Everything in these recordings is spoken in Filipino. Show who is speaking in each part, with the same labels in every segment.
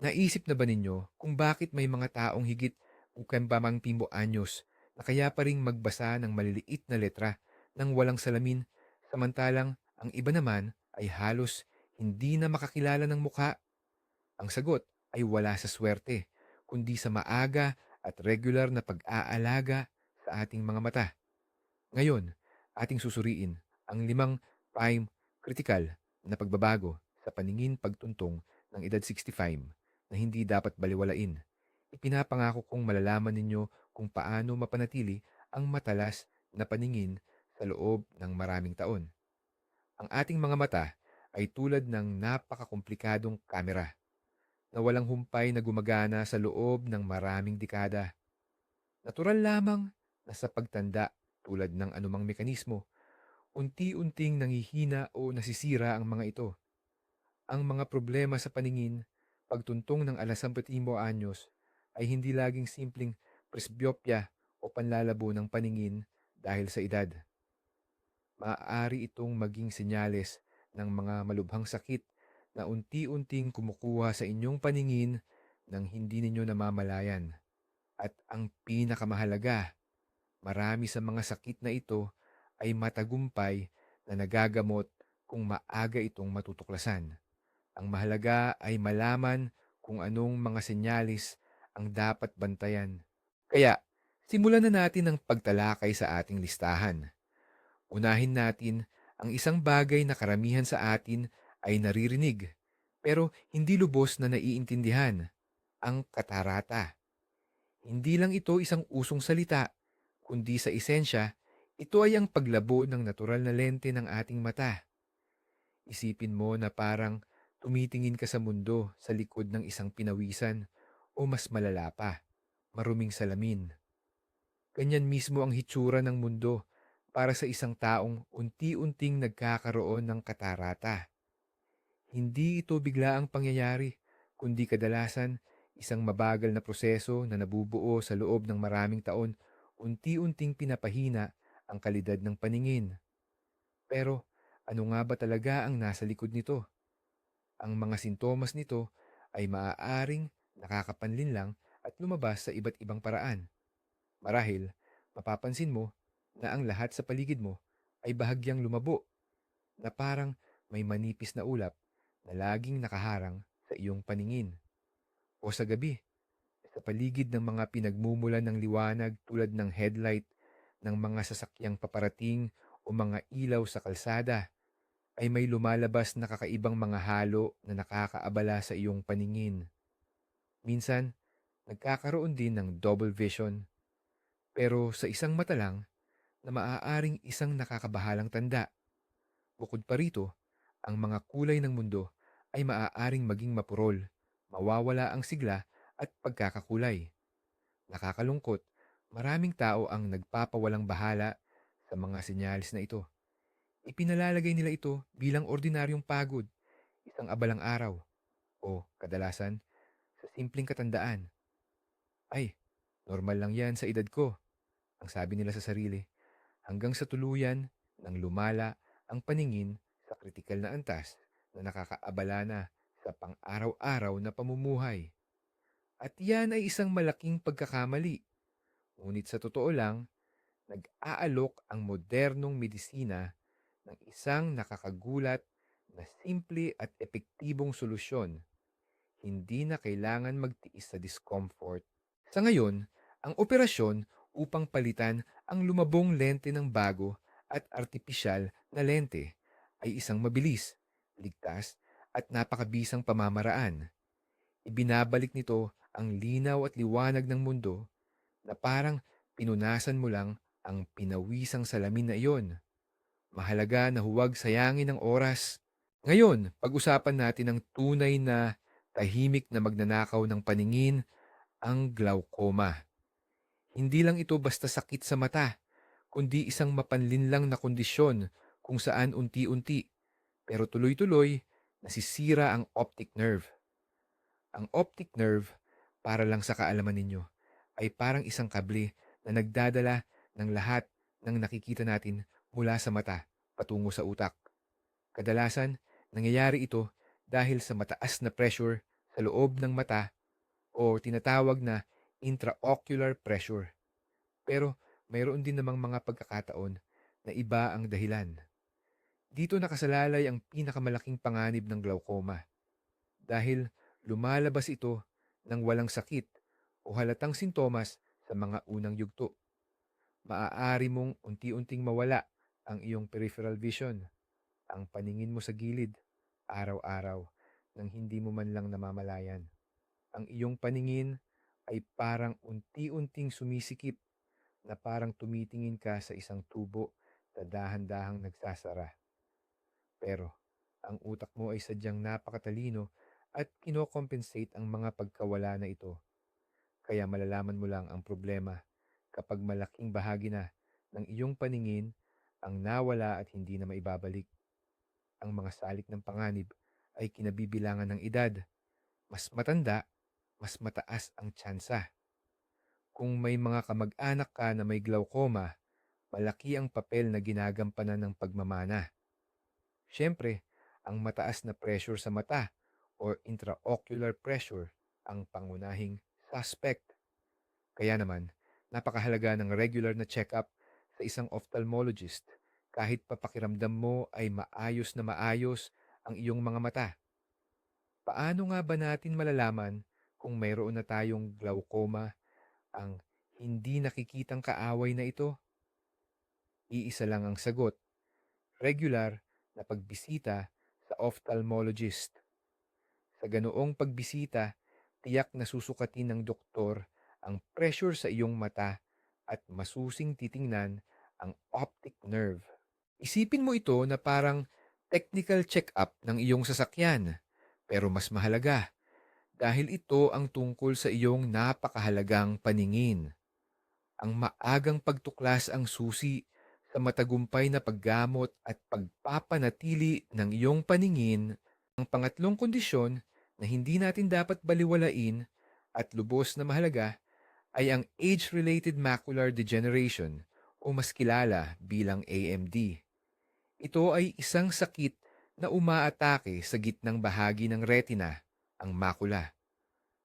Speaker 1: Naisip na ba ninyo kung bakit may mga taong higit ukembamangpimo anyos na kaya pa ring magbasa ng maliliit na letra ng walang salamin samantalang ang iba naman ay halos hindi na makakilala ng mukha? Ang sagot ay wala sa swerte, kundi sa maaga at regular na pag-aalaga sa ating mga mata. Ngayon, ating susuriin ang limang prime critical na pagbabago sa paningin pagtuntong ng edad 65 na hindi dapat baliwalain. Ipinapangako kong malalaman ninyo kung paano mapanatili ang matalas na paningin sa loob ng maraming taon. Ang ating mga mata ay tulad ng napakakomplikadong kamera na walang humpay na gumagana sa loob ng maraming dekada. Natural lamang na sa pagtanda tulad ng anumang mekanismo, unti-unting nangihina o nasisira ang mga ito. Ang mga problema sa paningin, pagtuntong ng alas 15 anyos, ay hindi laging simpleng presbyopya o panlalabo ng paningin dahil sa edad. Maaari itong maging senyales ng mga malubhang sakit na unti-unting kumukuha sa inyong paningin nang hindi ninyo namamalayan. At ang pinakamahalaga, marami sa mga sakit na ito ay matagumpay na nagagamot kung maaga itong matutuklasan. Ang mahalaga ay malaman kung anong mga senyalis ang dapat bantayan. Kaya, simulan na natin ang pagtalakay sa ating listahan. Unahin natin ang isang bagay na karamihan sa atin ay naririnig, pero hindi lubos na naiintindihan, ang katarata. Hindi lang ito isang usong salita, kundi sa esensya, ito ay ang paglabo ng natural na lente ng ating mata. Isipin mo na parang tumitingin ka sa mundo sa likod ng isang pinawisan o mas malala pa, maruming salamin. Ganyan mismo ang hitsura ng mundo para sa isang taong unti-unting nagkakaroon ng katarata. Hindi ito bigla ang pangyayari, kundi kadalasan isang mabagal na proseso na nabubuo sa loob ng maraming taon, unti-unting pinapahina ang kalidad ng paningin. Pero ano nga ba talaga ang nasa likod nito? Ang mga sintomas nito ay maaaring nakakapanlin lang at lumabas sa iba't ibang paraan. Marahil, mapapansin mo na ang lahat sa paligid mo ay bahagyang lumabo, na parang may manipis na ulap na laging nakaharang sa iyong paningin. O sa gabi, sa paligid ng mga pinagmumulan ng liwanag tulad ng headlight ng mga sasakyang paparating o mga ilaw sa kalsada, ay may lumalabas na kakaibang mga halo na nakakaabala sa iyong paningin. Minsan, nagkakaroon din ng double vision, pero sa isang mata lang, na maaaring isang nakakabahalang tanda. Bukod pa rito, ang mga kulay ng mundo ay maaaring maging mapurol, mawawala ang sigla at pagkakakulay. Nakakalungkot, maraming tao ang nagpapawalang bahala sa mga senyalis na ito. Ipinalalagay nila ito bilang ordinaryong pagod, isang abalang araw, o kadalasan sa simpleng katandaan. Ay, normal lang yan sa edad ko, ang sabi nila sa sarili hanggang sa tuluyan nang lumala ang paningin sa kritikal na antas na nakakaabala na sa pang-araw-araw na pamumuhay. At yan ay isang malaking pagkakamali. Ngunit sa totoo lang, nag-aalok ang modernong medisina ng isang nakakagulat na simple at epektibong solusyon. Hindi na kailangan magtiis sa discomfort. Sa ngayon, ang operasyon upang palitan ang lumabong lente ng bago at artipisyal na lente ay isang mabilis, ligtas at napakabisang pamamaraan. Ibinabalik nito ang linaw at liwanag ng mundo na parang pinunasan mo lang ang pinawisang salamin na iyon. Mahalaga na huwag sayangin ang oras. Ngayon, pag-usapan natin ang tunay na tahimik na magnanakaw ng paningin, ang glaucoma. Hindi lang ito basta sakit sa mata, kundi isang mapanlinlang na kondisyon kung saan unti-unti, pero tuloy-tuloy, nasisira ang optic nerve. Ang optic nerve, para lang sa kaalaman ninyo, ay parang isang kable na nagdadala ng lahat ng nakikita natin mula sa mata patungo sa utak. Kadalasan, nangyayari ito dahil sa mataas na pressure sa loob ng mata o tinatawag na intraocular pressure. Pero mayroon din namang mga pagkakataon na iba ang dahilan. Dito nakasalalay ang pinakamalaking panganib ng glaucoma dahil lumalabas ito ng walang sakit o halatang sintomas sa mga unang yugto. Maaari mong unti-unting mawala ang iyong peripheral vision, ang paningin mo sa gilid, araw-araw, nang hindi mo man lang namamalayan. Ang iyong paningin ay parang unti-unting sumisikip na parang tumitingin ka sa isang tubo na dahan-dahang nagsasara. Pero ang utak mo ay sadyang napakatalino at kinokompensate ang mga pagkawala na ito. Kaya malalaman mo lang ang problema kapag malaking bahagi na ng iyong paningin ang nawala at hindi na maibabalik. Ang mga salik ng panganib ay kinabibilangan ng edad. Mas matanda, mas mataas ang tsansa. Kung may mga kamag-anak ka na may glaucoma, malaki ang papel na ginagampanan ng pagmamana. Siyempre, ang mataas na pressure sa mata or intraocular pressure ang pangunahing suspect. Kaya naman, napakahalaga ng regular na check-up sa isang ophthalmologist kahit papakiramdam mo ay maayos na maayos ang iyong mga mata. Paano nga ba natin malalaman kung mayroon na tayong glaucoma ang hindi nakikitang kaaway na ito? Iisa lang ang sagot. Regular na pagbisita sa ophthalmologist. Sa ganoong pagbisita, tiyak na susukatin ng doktor ang pressure sa iyong mata at masusing titingnan ang optic nerve. Isipin mo ito na parang technical check-up ng iyong sasakyan. Pero mas mahalaga, dahil ito ang tungkol sa iyong napakahalagang paningin. Ang maagang pagtuklas ang susi sa matagumpay na paggamot at pagpapanatili ng iyong paningin. Ang pangatlong kondisyon na hindi natin dapat baliwalain at lubos na mahalaga ay ang age-related macular degeneration o mas kilala bilang AMD. Ito ay isang sakit na umaatake sa gitnang bahagi ng retina, ang makula.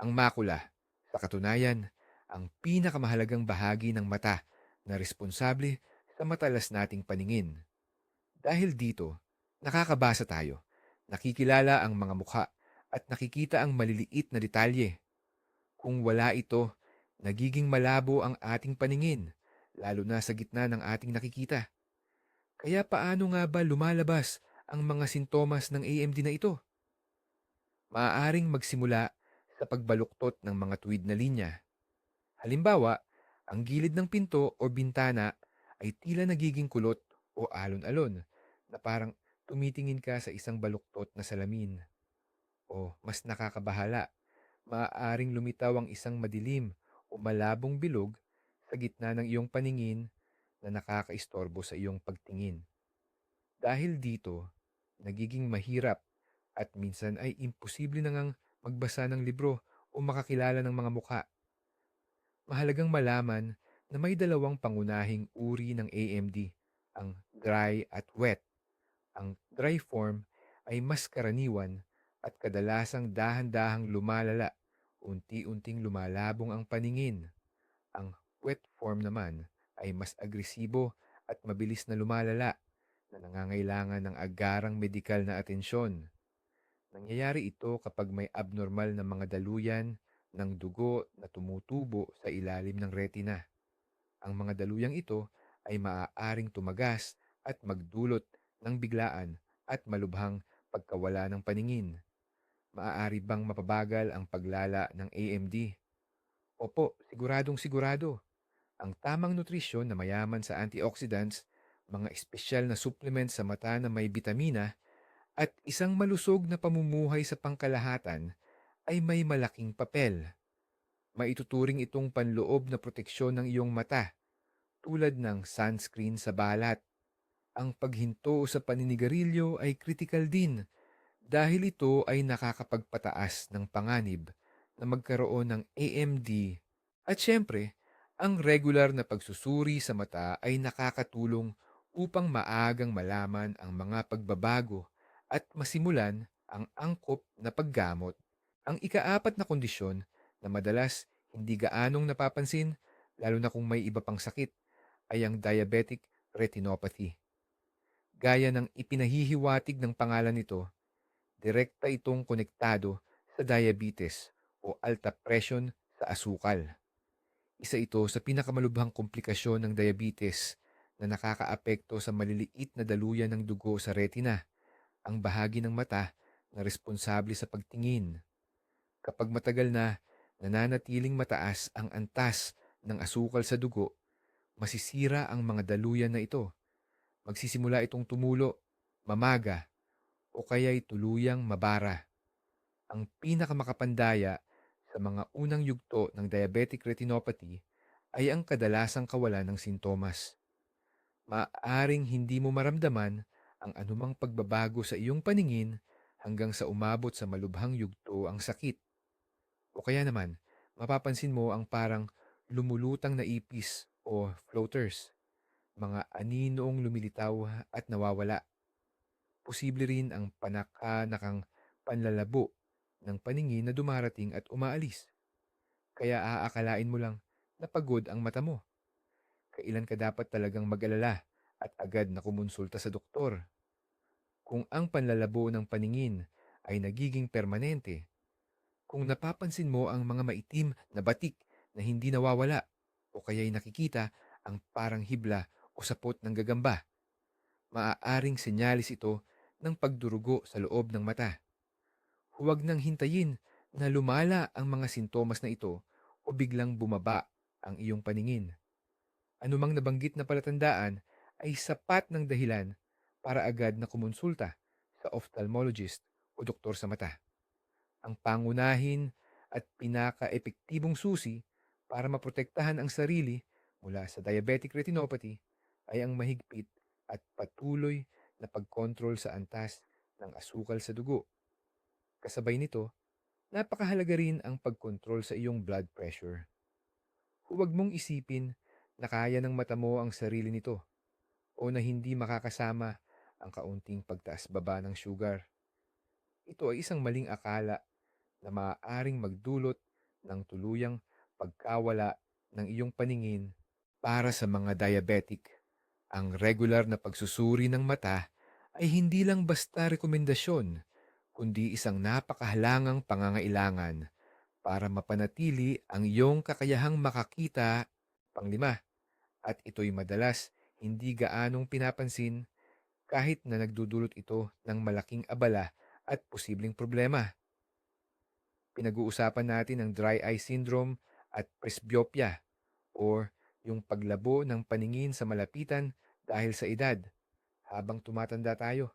Speaker 1: Ang makula, sa katunayan, ang pinakamahalagang bahagi ng mata na responsable sa matalas nating paningin. Dahil dito, nakakabasa tayo, nakikilala ang mga mukha at nakikita ang maliliit na detalye. Kung wala ito, nagiging malabo ang ating paningin, lalo na sa gitna ng ating nakikita. Kaya paano nga ba lumalabas ang mga sintomas ng AMD na ito? Maaaring magsimula sa pagbaluktot ng mga tuwid na linya. Halimbawa, ang gilid ng pinto o bintana ay tila nagiging kulot o alon-alon na parang tumitingin ka sa isang baluktot na salamin. O mas nakakabahala, maaaring lumitaw ang isang madilim o malabong bilog sa gitna ng iyong paningin na nakakaistorbo sa iyong pagtingin. Dahil dito, nagiging mahirap at minsan ay imposible na ngang magbasa ng libro o makakilala ng mga mukha. Mahalagang malaman na may dalawang pangunahing uri ng AMD, ang dry at wet. Ang dry form ay mas karaniwan at kadalasang dahan-dahang lumalala, unti-unting lumalabong ang paningin. Ang wet form naman ay mas agresibo at mabilis na lumalala na nangangailangan ng agarang medikal na atensyon. Nangyayari ito kapag may abnormal na mga daluyan ng dugo na tumutubo sa ilalim ng retina. Ang mga daluyang ito ay maaaring tumagas at magdulot ng biglaan at malubhang pagkawala ng paningin. Maaari bang mapabagal ang paglala ng AMD? Opo, siguradong sigurado. Ang tamang nutrisyon na mayaman sa antioxidants mga espesyal na supplement sa mata na may bitamina, at isang malusog na pamumuhay sa pangkalahatan ay may malaking papel. Maituturing itong panloob na proteksyon ng iyong mata, tulad ng sunscreen sa balat. Ang paghinto sa paninigarilyo ay kritikal din dahil ito ay nakakapagpataas ng panganib na magkaroon ng AMD at syempre, ang regular na pagsusuri sa mata ay nakakatulong upang maagang malaman ang mga pagbabago at masimulan ang angkop na paggamot. Ang ikaapat na kondisyon na madalas hindi gaanong napapansin, lalo na kung may iba pang sakit, ay ang diabetic retinopathy. Gaya ng ipinahihiwatig ng pangalan nito, direkta itong konektado sa diabetes o alta presyon sa asukal. Isa ito sa pinakamalubhang komplikasyon ng diabetes na nakakaapekto sa maliliit na daluyan ng dugo sa retina, ang bahagi ng mata na responsable sa pagtingin. Kapag matagal na nananatiling mataas ang antas ng asukal sa dugo, masisira ang mga daluyan na ito. Magsisimula itong tumulo, mamaga, o kaya'y tuluyang mabara. Ang pinakamakapandaya sa mga unang yugto ng diabetic retinopathy ay ang kadalasang kawalan ng sintomas. Maaaring hindi mo maramdaman ang anumang pagbabago sa iyong paningin hanggang sa umabot sa malubhang yugto ang sakit. O kaya naman, mapapansin mo ang parang lumulutang na ipis o floaters, mga aninoong lumilitaw at nawawala. Posible rin ang panakanakang panlalabo ng paningin na dumarating at umaalis. Kaya aakalain mo lang na pagod ang mata mo. Kailan ka dapat talagang mag-alala at agad na kumonsulta sa doktor. Kung ang panlalabo ng paningin ay nagiging permanente, kung napapansin mo ang mga maitim na batik na hindi nawawala o kaya'y nakikita ang parang hibla o sapot ng gagamba, maaaring senyalis ito ng pagdurugo sa loob ng mata. Huwag nang hintayin na lumala ang mga sintomas na ito o biglang bumaba ang iyong paningin. Anumang nabanggit na palatandaan ay sapat ng dahilan para agad na kumonsulta sa ophthalmologist o doktor sa mata. Ang pangunahin at pinaka-epektibong susi para maprotektahan ang sarili mula sa diabetic retinopathy ay ang mahigpit at patuloy na pagkontrol sa antas ng asukal sa dugo. Kasabay nito, napakahalaga rin ang pagkontrol sa iyong blood pressure. Huwag mong isipin na kaya ng mata mo ang sarili nito o na hindi makakasama ang kaunting pagtaas-baba ng sugar. Ito ay isang maling akala na maaaring magdulot ng tuluyang pagkawala ng iyong paningin para sa mga diabetic. Ang regular na pagsusuri ng mata ay hindi lang basta rekomendasyon, kundi isang napakahalangang pangangailangan para mapanatili ang iyong kakayahang makakita. Panglima, at ito'y madalas hindi gaanong pinapansin kahit na nagdudulot ito ng malaking abala at posibleng problema. Pinag-uusapan natin ang dry eye syndrome at presbyopia or yung paglabo ng paningin sa malapitan dahil sa edad. Habang tumatanda tayo,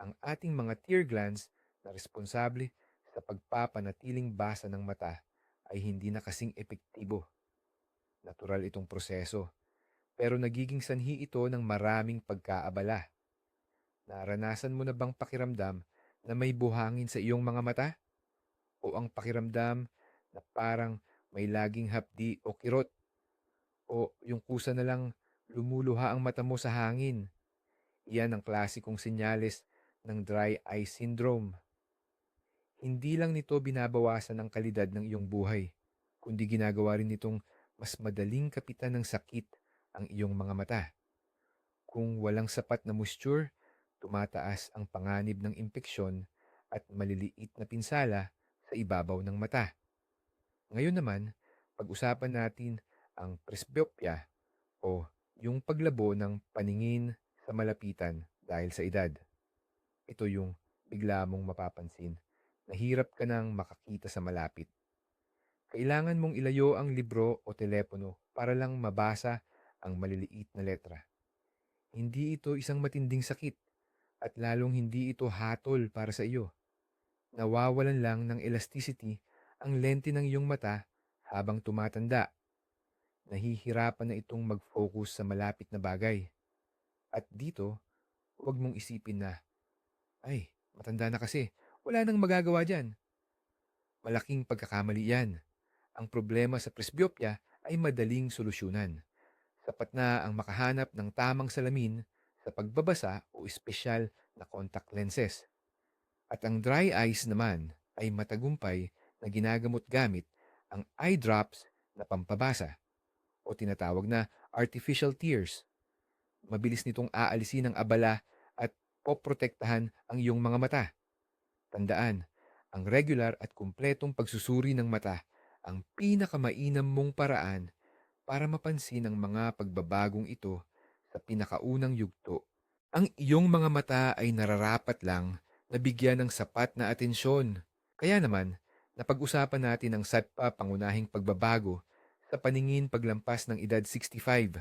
Speaker 1: ang ating mga tear glands na responsable sa pagpapanatiling basa ng mata ay hindi na kasing epektibo. Natural itong proseso, pero nagiging sanhi ito ng maraming pagkaabala. Naranasan mo na bang pakiramdam na may buhangin sa iyong mga mata? O ang pakiramdam na parang may laging hapdi o kirot? O yung kusa na lang lumuluha ang mata mo sa hangin? Iyan ang klasikong senyales ng dry eye syndrome. Hindi lang nito binabawasan ang kalidad ng iyong buhay, kundi ginagawa rin nitong mas madaling kapitan ng sakit ang iyong mga mata. Kung walang sapat na moisture, tumataas ang panganib ng impeksyon at maliliit na pinsala sa ibabaw ng mata. Ngayon naman, pag-usapan natin ang presbyopia o yung paglabo ng paningin sa malapitan dahil sa edad. Ito yung bigla mong mapapansin. Nahirap ka nang makakita sa malapit. Kailangan mong ilayo ang libro o telepono para lang mabasa ang maliliit na letra. Hindi ito isang matinding sakit at lalong hindi ito hatol para sa iyo. Nawawalan lang ng elasticity ang lente ng iyong mata habang tumatanda. Nahihirapan na itong mag-focus sa malapit na bagay. At dito, huwag mong isipin na, ay, matanda na kasi, wala nang magagawa dyan. Malaking pagkakamali yan. Ang problema sa presbyopia ay madaling solusyonan. Sapat na ang makahanap ng tamang salamin sa pagbabasa o espesyal na contact lenses. At ang dry eyes naman ay matagumpay na ginagamot gamit ang eye drops na pampabasa o tinatawag na artificial tears. Mabilis nitong aalisin ang abala at poprotektahan ang iyong mga mata. Tandaan, ang regular at kumpletong pagsusuri ng mata ang pinakamainam mong paraan para mapansin ang mga pagbabagong ito sa pinakaunang yugto. Ang iyong mga mata ay nararapat lang na bigyan ng sapat na atensyon. Kaya naman, napag-usapan natin ang SATPA pangunahing pagbabago sa paningin paglampas ng edad 65,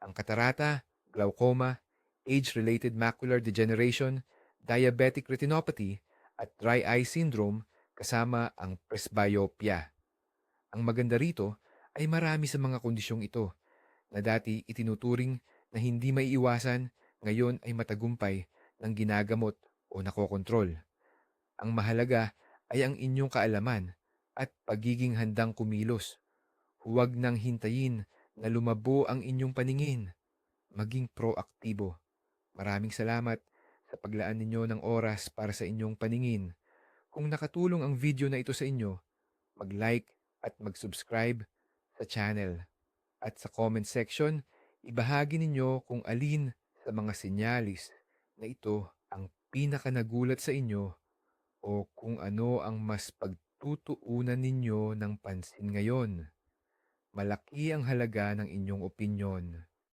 Speaker 1: ang katarata, glaucoma, age-related macular degeneration, diabetic retinopathy, at dry eye syndrome kasama ang presbyopia. Ang maganda rito ay marami sa mga kondisyong ito na dati itinuturing na hindi maiiwasan ngayon ay matagumpay ng ginagamot o nakokontrol. Ang mahalaga ay ang inyong kaalaman at pagiging handang kumilos. Huwag nang hintayin na lumabo ang inyong paningin. Maging proaktibo. Maraming salamat sa paglaan ninyo ng oras para sa inyong paningin. Kung nakatulong ang video na ito sa inyo, mag-like at mag-subscribe sa channel. At sa comment section, ibahagi ninyo kung alin sa mga sinyalis na ito ang pinakanagulat sa inyo o kung ano ang mas pagtutuunan ninyo ng pansin ngayon. Malaki ang halaga ng inyong opinyon.